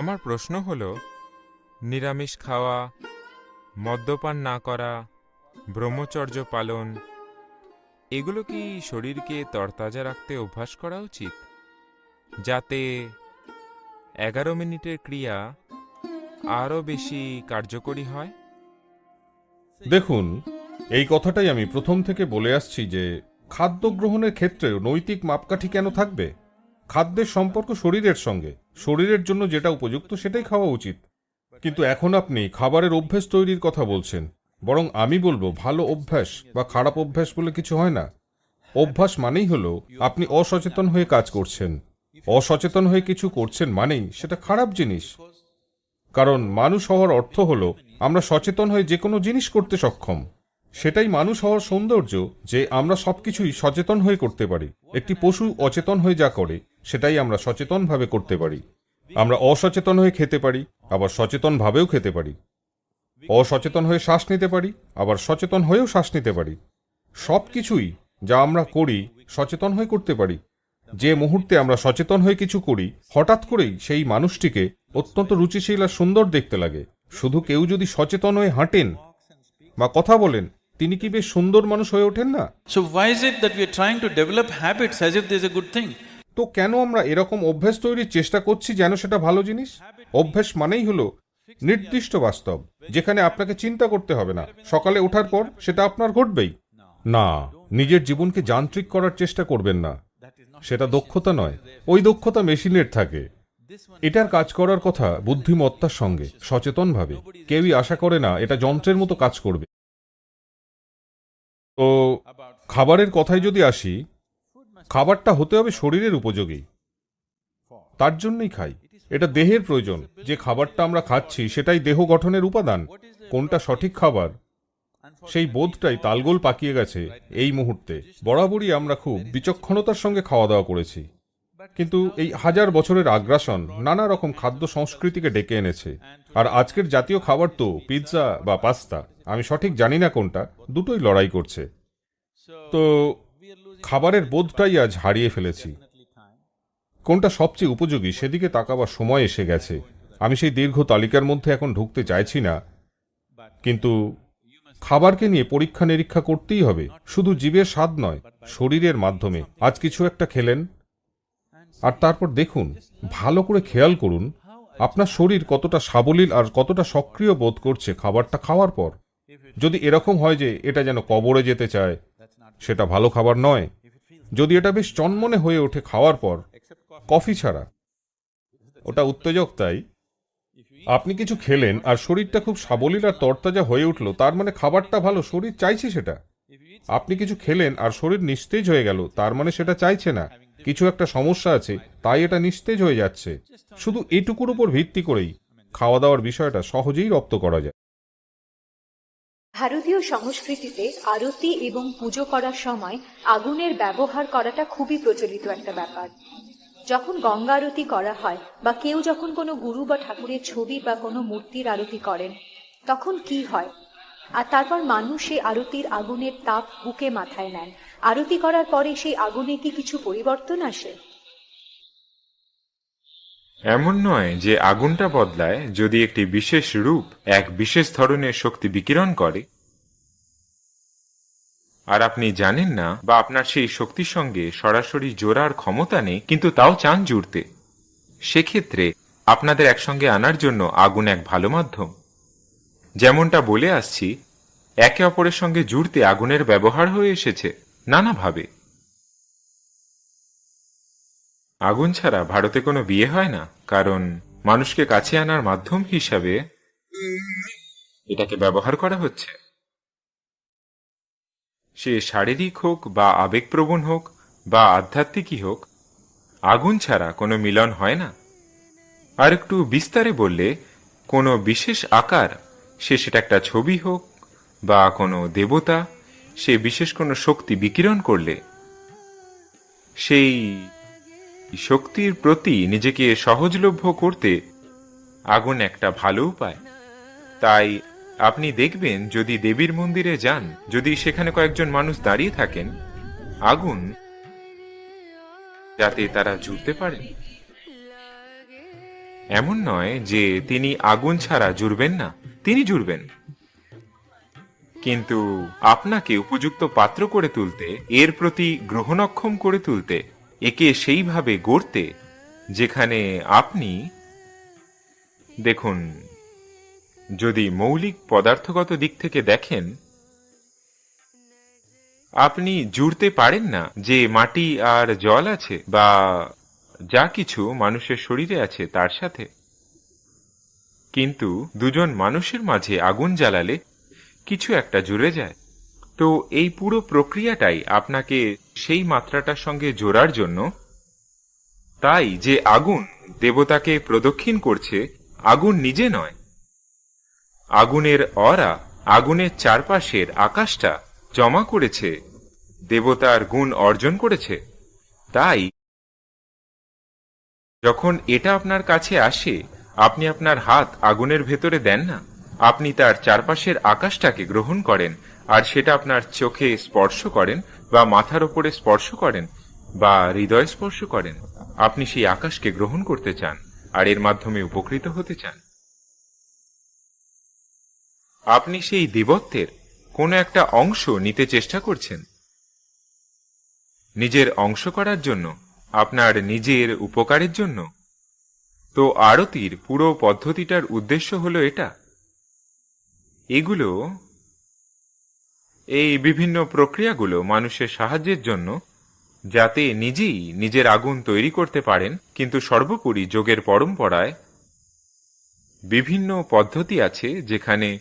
আমার প্রশ্ন হলো, নিরামিষ খাওয়া, মদ্যপান না করা, ব্রহ্মচর্য পালন, এগুলো কি শরীরকে তরতাজা রাখতে অভ্যাস করা উচিত? যাতে এগারো মিনিটের ক্রিয়া আরও বেশি কার্যকরী হয়? দেখুন, এই কথাটাই আমি প্রথম থেকে বলে আসছি যে, খাদ্য গ্রহণের ক্ষেত্রেও নৈতিক মাপকাঠি কেন থাকবে? খাদ্যের সম্পর্ক শরীরের সঙ্গে। শরীরের জন্য যেটা উপযুক্ত সেটাই খাওয়া উচিত। কিন্তু এখন আপনি খাবারের অভ্যেস তৈরির কথা বলছেন। বরং আমি বলব, ভালো অভ্যাস বা খারাপ অভ্যাস বলে কিছু হয় না। অভ্যাস মানেই হলো আপনি অসচেতন হয়ে কাজ করছেন। অসচেতন হয়ে কিছু করছেন মানেই সেটা খারাপ জিনিস। কারণ মানুষ হওয়ার অর্থ হলো আমরা সচেতন হয়ে যে কোনো জিনিস করতে সক্ষম। সেটাই মানুষ হওয়ার সৌন্দর্য যে আমরা সবকিছুই সচেতন হয়ে করতে পারি। একটি পশু অচেতন হয়ে যা করে সেটাই আমরা সচেতনভাবে করতে পারি। আমরা অসচেতন হয়ে খেতে পারি, আবার সচেতনভাবেও খেতে পারি। অসচেতন হয়ে শ্বাস নিতে পারি, আবার সচেতন হয়েও শ্বাস নিতে পারি। সব কিছুই যা আমরা করি, সচেতন হয়ে করতে পারি। যে মুহূর্তে আমরা সচেতন হয়ে কিছু করি, হঠাৎ করেই সেই মানুষটিকে অত্যন্ত রুচিশীল আর সুন্দর দেখতে লাগে। শুধু কেউ যদি সচেতন হয়ে হাঁটেন বা কথা বলেন, তিনি কি বেশ সুন্দর মানুষ হয়ে ওঠেন না? So why is it that we are trying to develop habits as if there's a good thing? তো কেন আমরা এরকম অভ্যেস তৈরির চেষ্টা করছি যেন সেটা ভালো জিনিস? অভ্যেস মানেই হলো নির্দিষ্ট বাস্তব, যেখানে আপনাকে চিন্তা করতে হবে না। সকালে ওঠার পর সেটা আপনার ঘটবেই। না, নিজের জীবনকে যান্ত্রিক করার চেষ্টা করবেন না। সেটা দক্ষতা নয়, ওই দক্ষতা মেশিনের থাকে। এটার কাজ করার কথা বুদ্ধিমত্তার সঙ্গে, সচেতনভাবে। কেউই আশা করে না এটা যন্ত্রের মতো কাজ করবে। তো, খাবারের কথায় যদি আসি খাবারটা হতে হবে শরীরের উপযোগী। তার জন্যই খাই। এটা দেহের প্রয়োজন। যে খাবারটা আমরা খাচ্ছি, সেটাই দেহ গঠনের উপাদান। কোনটা সঠিক খাবার? সেই বোধটাই তালগোল পাকিয়ে গেছে এই মুহূর্তে। বরাবরই আমরা খুব বিচক্ষণতার সঙ্গে খাওয়া দাওয়া করেছি। কিন্তু এই হাজার বছরের আগ্রাসন নানা রকম খাদ্য সংস্কৃতিকে ডেকে এনেছে। আর আজকের জাতীয় খাবার তো পিৎজা বা পাস্তা। আমি সঠিক জানি না কোনটা। দুটোই লড়াই করছে। তো খাবারের বোধটাই আজ হারিয়ে ফেলেছি। কোনটা সবচেয়ে উপযোগী সেদিকে তাকাবার সময় এসে গেছে। আমি সেই দীর্ঘ তালিকার মধ্যে এখন ঢুকতে চাইছি না। কিন্তু খাবারকে নিয়ে পরীক্ষা নিরীক্ষা করতেই হবে। শুধু জীবের স্বাদ নয়, শরীরের মাধ্যমে। আজ কিছু একটা খেলেন। আর তারপর দেখুন, ভালো করে খেয়াল করুন, আপনার শরীর কতটা সাবলীল আর কতটা সক্রিয় বোধ করছে খাবারটা খাওয়ার পর। যদি এরকম হয় যে এটা যেন কবরে যেতে চায় সেটা ভালো খাবার নয়। যদি এটা বেশ চনমনে হয়ে ওঠে খাওয়ার পর, কফি ছাড়া। ওটা উত্তেজক, তাই। আপনি কিছু খেলেন আর শরীরটা খুব সাবলীল আর তরতাজা হয়ে উঠল, তার মানে খাবারটা ভালো, শরীর চাইছে সেটা। আপনি কিছু খেলেন আর শরীর নিস্তেজ হয়ে গেল, তার মানে সেটা চাইছে না। কিছু একটা সমস্যা আছে, তাই এটা নিস্তেজ হয়ে যাচ্ছে। শুধু এটুকুর উপর ভিত্তি করেই খাওয়া দাওয়ার বিষয়টা সহজেই রপ্ত করা যায়। ভারতীয় সংস্কৃতিতে আরতি এবং পুজো করার সময় আগুনের ব্যবহার করাটা খুবই প্রচলিত একটা ব্যাপার। যখন গঙ্গা আরতি করা হয় বা কেউ যখন কোনো গুরু বা ঠাকুরের ছবি বা কোনো মূর্তির আরতি করেন, তখন কি হয়? আর তারপর মানুষ সেই আরতির আগুনের তাপ বুকে মাথায় নেন। আরতি করার পরে সেই আগুনে কি কিছু পরিবর্তন আসে? এমন নয় যে আগুনটা বদলায় যদি একটি বিশেষ রূপ, এক বিশেষ ধরনের শক্তি বিকিরণ করে। আর আপনি জানেন না বা আপনার সেই শক্তির সঙ্গে সরাসরি জোড়ার ক্ষমতা নেই, কিন্তু তাও চান জুড়তে। সেক্ষেত্রে আপনাদের একসঙ্গে আনার জন্য আগুন এক ভালো মাধ্যম। যেমনটা বলে আসছি, একে অপরের সঙ্গে জুড়তে আগুনের ব্যবহার হয়ে এসেছে, নানাভাবে। আগুন ছাড়া ভারতে কোনো বিয়ে হয় না? কারণ মানুষকে কাছে আনার মাধ্যম হিসাবে এটাকে ব্যবহার করা হচ্ছে। সে শারীরিক হোক বা আবেগপ্রবণ হোক বা আধ্যাত্মিকই হোক, আগুন ছাড়া কোনো মিলন হয় না। আর একটু বিস্তারে বললে, কোনো বিশেষ আকার, সে সেটা একটা ছবি হোক বা কোনো দেবতা, সে বিশেষ কোনো শক্তি বিকিরণ করলে, সেই শক্তির প্রতি নিজেকে সহজলভ্য করতে আগুন একটা ভালো উপায়। তাই আপনি দেখবেন যদি দেবীর মন্দিরে যান, যদি সেখানে কয়েকজন মানুষ দাঁড়িয়ে থাকেন, আগুন যাতে তারা জুড়তে পারেন। এমন নয় যে তিনি আগুন ছাড়া জুড়বেন না, তিনি জুড়বেন কিন্তু আপনাকে উপযুক্ত পাত্র করে তুলতে, এর প্রতি গ্রহণক্ষম করে তুলতে একে সেইভাবে গড়তে যেখানে আপনি, দেখুন, যদি মৌলিক পদার্থগত দিক থেকে দেখেন, আপনি জুড়তে পারেন না যে মাটি আর জল আছে বা যা কিছু মানুষের শরীরে আছে তার সাথে। কিন্তু দুজন মানুষের মাঝে আগুন জ্বালালে কিছু একটা জুড়ে যায়। তো এই পুরো প্রক্রিয়াটাই আপনাকে সেই মাত্রাটার সঙ্গে জোড়ার জন্য। তাই যে আগুন দেবতাকে প্রদক্ষিণ করছে, আগুন নিজে নয়। আগুনের অরা, আগুনের চারপাশের আকাশটা জমা করেছে, দেবতার গুণ অর্জন করেছে। তাই যখন এটা আপনার কাছে আসে, আপনি আপনার হাত আগুনের ভেতরে দেন না। আপনি তার চারপাশের আকাশটাকে গ্রহণ করেন আর সেটা আপনার চোখে স্পর্শ করেন বা মাথার ওপরে স্পর্শ করেন বা হৃদয় স্পর্শ করেন। আপনি সেই আকাশকে গ্রহণ করতে চান আর এর মাধ্যমে উপকৃত হতে চান। আপনি সেই দেবত্বের কোনো একটা অংশ নিতে চেষ্টা করছেন। নিজের অংশ করার জন্য, আপনার নিজের উপকারের জন্য। তো আরতির পুরো পদ্ধতিটার উদ্দেশ্য হলো এটা। এগুলো এই বিভিন্ন প্রক্রিয়াগুলো মানুষের সাহায্যের জন্য যাতে নিজেই নিজের আগুন তৈরি করতে পারেন, কিন্তু সর্বোপরি যোগের পরম্পরায় বিভিন্ন পদ্ধতি আছে যেখানে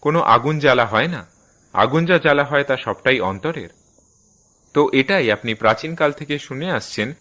কোনো আগুন জ্বালা হয় না। আগুন যা জ্বালা হয় তা সবটাই অন্তরের। তো এটাই আপনি প্রাচীনকাল থেকে শুনে আসছেন,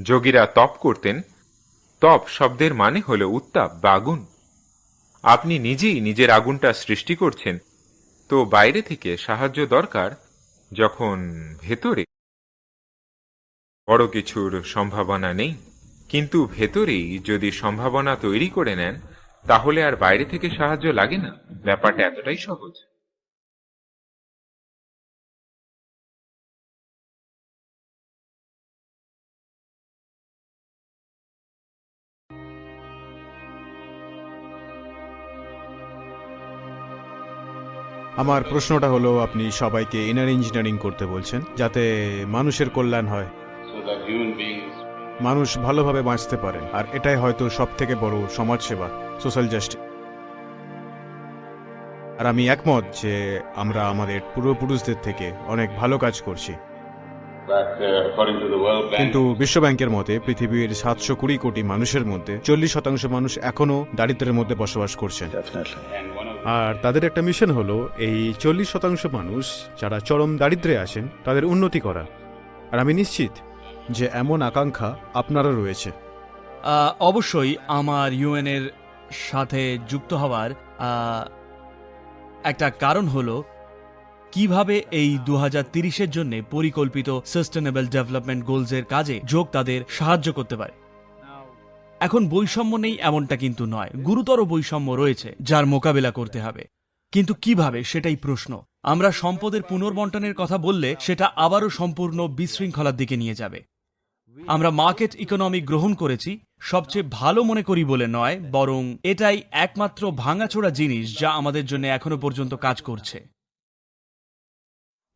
যোগীরা তপ করতেন। তপ শব্দের মানে হল উত্তাপ বা আগুন। আপনি নিজেই নিজের আগুনটা সৃষ্টি করছেন তো বাইরে থেকে সাহায্য দরকার যখন ভেতরে। বড় কিছুর সম্ভাবনা নেই। কিন্তু ভেতরেই যদি সম্ভাবনা তৈরি করে নেন, তাহলে আর বাইরে থেকে সাহায্য লাগে না। ব্যাপারটা এতটাই সহজ। আমার প্রশ্নটা হলো আপনি সবাইকে ইনার ইঞ্জিনিয়ারিং করতে বলছেন যাতে মানুষের কল্যাণ হয়। মানুষ ভালোভাবে বাঁচতে পারে আর এটাই হয়তো সব থেকে বড় সমাজসেবা সোশ্যাল জাস্টিস আর আমি একমত যে আমরা আমাদের পূর্বপুরুষদের থেকে অনেক ভালো কাজ করছি। Uh, কিন্তু বিশ্ব ব্যাংকের মতে পৃথিবীর সাতশো কুড়ি কোটি মানুষের মধ্যে চল্লিশ শতাংশ মানুষ এখনও দারিদ্রের মধ্যে বসবাস করছেন। আর তাদের একটা মিশন হলো, এই চল্লিশ শতাংশ মানুষ যারা চরম দারিদ্রে আসেন, তাদের উন্নতি করা। আর আমি নিশ্চিত যে এমন আকাঙ্ক্ষা আপনারও রয়েছে। অবশ্যই আমার ইউএনের সাথে যুক্ত হওয়ার একটা কারণ হলো কীভাবে এই দু হাজার তিরিশের জন্য পরিকল্পিত সাস্টেনেবল ডেভেলপমেন্ট গোলসের কাজে যোগ তাদের সাহায্য করতে পারে। এখন বৈষম্য নেই এমনটা কিন্তু নয়। গুরুতর বৈষম্য রয়েছে যার মোকাবেলা করতে হবে। কিন্তু কীভাবে? সেটাই প্রশ্ন। আমরা সম্পদের পুনর্বন্টনের কথা বললে সেটা আবারও সম্পূর্ণ বিশৃঙ্খলার দিকে নিয়ে যাবে। আমরা মার্কেট ইকোনমি গ্রহণ করেছি, সবচেয়ে ভালো মনে করি বলে নয়, বরং এটাই একমাত্র ভাঙাচোরা জিনিস যা আমাদের জন্য এখনও পর্যন্ত কাজ করছে।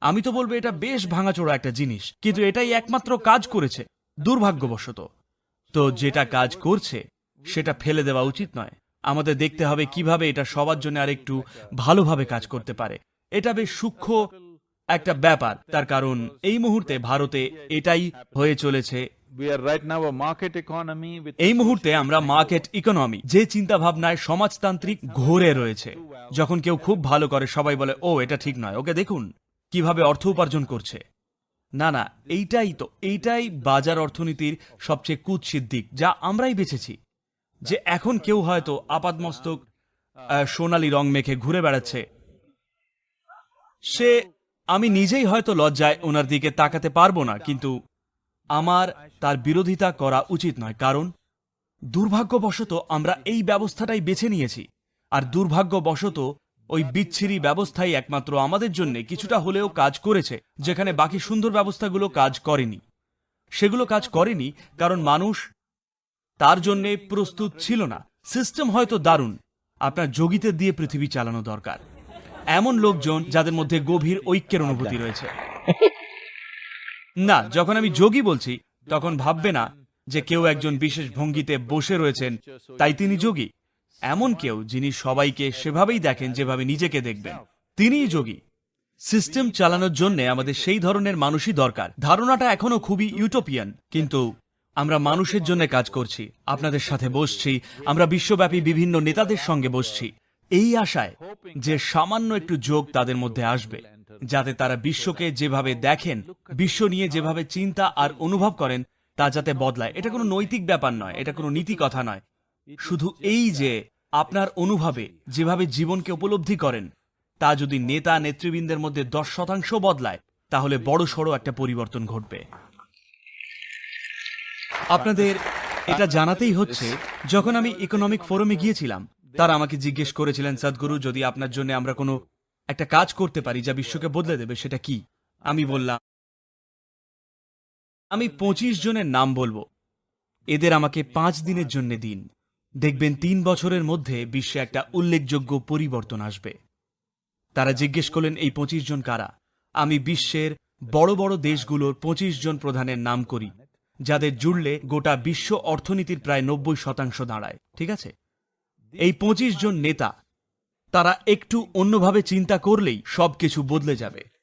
আমি তো বলব এটা বেশ ভাঙাচোরা একটা জিনিস, কিন্তু এটাই একমাত্র কাজ করেছে, দুর্ভাগ্যবশত। তো যেটা কাজ করছে সেটা ফেলে দেওয়া উচিত নয়। আমাদের দেখতে হবে কীভাবে এটা সবার জন্য আর একটু ভালোভাবে কাজ করতে পারে। এটা বেশ সূক্ষ্ম একটা ব্যাপার তার কারণ এই মুহূর্তে ভারতে এটাই হয়ে চলেছে। এই মুহূর্তে আমরা মার্কেট ইকোনমি যে চিন্তা ভাবনায় সমাজতান্ত্রিক ঘোরে রয়েছে। যখন কেউ খুব ভালো করে সবাই বলে ও এটা ঠিক নয়। ওকে দেখুন কীভাবে অর্থ উপার্জন করছে। না না, এইটাই তো, এইটাই বাজার অর্থনীতির সবচেয়ে কুৎসিত দিক, যা আমরাই বেছেছি। যে এখন কেউ হয়তো আপাদমস্তক সোনালী রং মেখে ঘুরে বেড়াচ্ছে। সে, আমি নিজেই হয়তো লজ্জায় ওনার দিকে তাকাতে পারব না, কিন্তু আমার তার বিরোধিতা করা উচিত নয়, কারণ দুর্ভাগ্যবশত আমরা এই ব্যবস্থাটাই বেছে নিয়েছি। আর দুর্ভাগ্যবশত ওই বিচ্ছিরি ব্যবস্থাই একমাত্র আমাদের জন্য কিছুটা হলেও কাজ করেছে, যেখানে বাকি সুন্দর ব্যবস্থাগুলো কাজ করেনি। সেগুলো কাজ করেনি কারণ মানুষ তার জন্যে প্রস্তুত ছিল না। সিস্টেম হয়তো দারুণ, আপনার যোগীতে দিয়ে পৃথিবী চালানো দরকার। এমন লোকজন যাদের মধ্যে গভীর ঐক্যের অনুভূতি রয়েছে। না, যখন আমি যোগী বলছি, তখন ভাববে না যে কেউ একজন বিশেষ ভঙ্গিতে বসে রয়েছেন, তাই তিনি যোগী। এমন কেউ যিনি সবাইকে সেভাবেই দেখেন যেভাবে নিজেকে দেখবেন। তিনিই যোগী। সিস্টেম চালানোর জন্য আমাদের সেই ধরনের মানুষই দরকার। ধারণাটা এখনও খুবই ইউটোপিয়ান, কিন্তু আমরা মানুষের জন্য কাজ করছি, আপনাদের সাথে বসছি, আমরা বিশ্বব্যাপী বিভিন্ন নেতাদের সঙ্গে বসছি। এই আশায় যে সামান্য একটু যোগ তাদের মধ্যে আসবে, যাতে তারা বিশ্বকে যেভাবে দেখেন, বিশ্ব নিয়ে যেভাবে চিন্তা আর অনুভব করেন, তা যাতে বদলায়। এটা কোনো নৈতিক ব্যাপার নয়, এটা কোনো নীতি কথা নয়। শুধু এই যে আপনার অনুভবে যেভাবে জীবনকে উপলব্ধি করেন, তা যদি নেতা নেতৃবৃন্দের মধ্যে দশ শতাংশ বদলায়, তাহলে বড় সড়ো একটা পরিবর্তন ঘটবে। আপনাদের এটা জানাতেই হচ্ছে, যখন আমি ইকোনমিক ফোরামে গিয়েছিলাম, তারা আমাকে জিজ্ঞেস করেছিলেন, সদ্গুরু, যদি আপনার জন্য আমরা কোনো একটা কাজ করতে পারি যা বিশ্বকে বদলে দেবে, সেটা কি? আমি বললাম, আমি পঁচিশ জনের নাম বলব। এদের আমাকে পাঁচ দিনের জন্য দিন। দেখবেন তিন বছরের মধ্যে বিশ্বে একটা উল্লেখযোগ্য পরিবর্তন আসবে। তারা জিজ্ঞেস করলেন, এই পঁচিশ জন কারা? আমি বিশ্বের বড় বড় দেশগুলোর পঁচিশ জন প্রধানের নাম করি, যাদের জুড়লে গোটা বিশ্ব অর্থনীতির প্রায় নব্বই শতাংশ দাঁড়ায়, ঠিক আছে? এই পঁচিশ জন নেতা, তারা একটু অন্যভাবে চিন্তা করলেই সবকিছু বদলে যাবে।